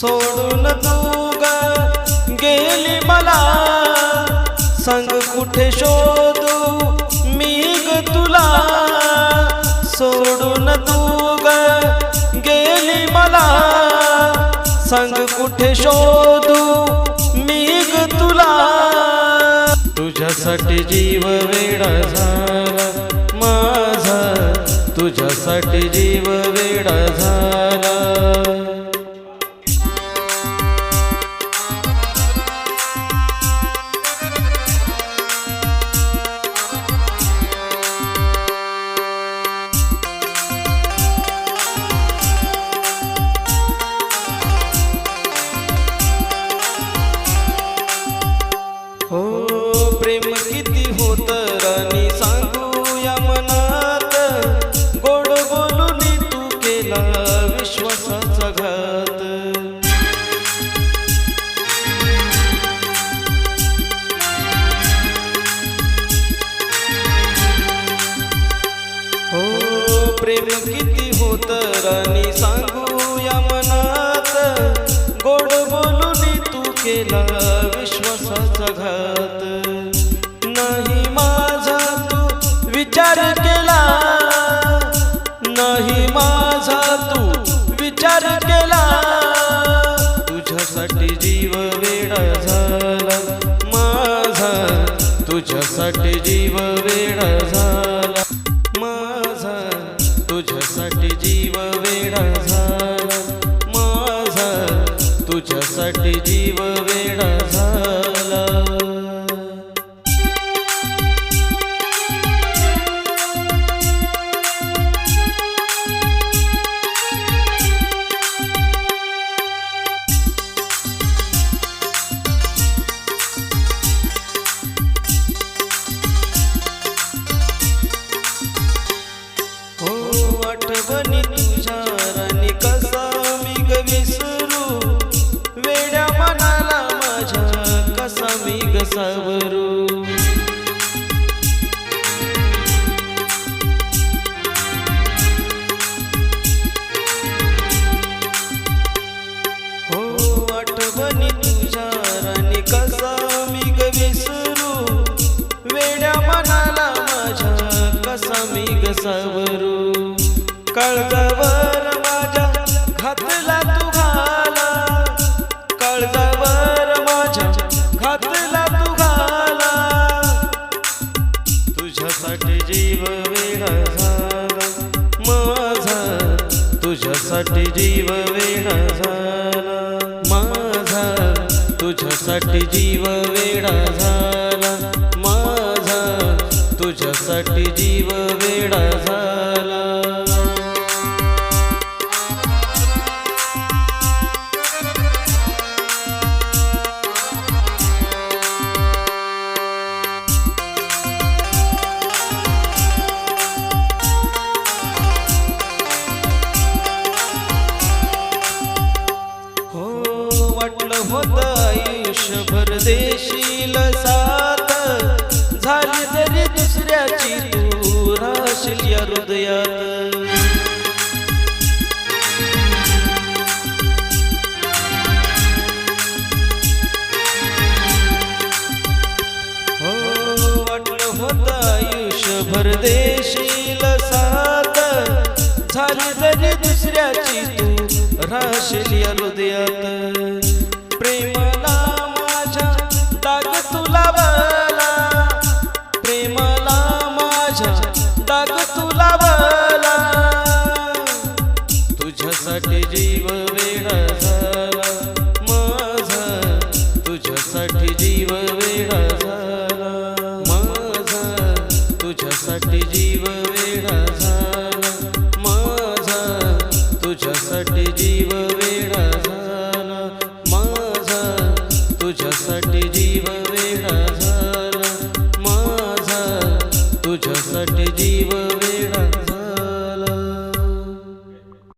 सोडून तू गेली मला. संग कुठे शोधू मी ग तुला? सोडून तू गेली मला. संग कुठे शोधू मी ग तुला? तुझ्यासाठी जीव वेडा झाला माझा. तुझ्यासाठी जीव वेडा झाला प्रेम किती होत राणी सांगूया मनात. गोड बोलून तू केला विश्वासाचा घात. नाही माझा तू विचार केला. नाही माझा तू विचार केला. तुझ्यासाठी जीव वेडा झाला. माझा तुझ्यासाठी जीव जीव वेडा झाला. माझा तुझ्यासाठी जीव वेडा झाला. आठवणी तुझ्या राणी? कसा मी ग विसरू वेड्या मनाला माझ्या कसा मी ग सावरू हो आठवणी तुझ्या राणी? कसा मी ग विसरू वेड्या मनाला माझ्या कसा मी ग सावरू कळजावर माझ्या घातला तू घाला कळजावर माझ्या घातला तू घाला तुझ्यासाठी जीव वेडा झाला. माझा तुझ्यासाठी जीव वेडा झाला. माझा तुझ्यासाठी जीव वेडा झाला. माझा तुझ्यासाठी जीव वेडा झाला. आयुष्यभर देशील साथ. झाली तरी दुसऱ्याची तू राहशील या हृदयात. हो वाटलं होतं आयुष्यभर देशील साथ. झाली तरी दुसऱ्याची तू राशील या हृदयात. जीव वेडा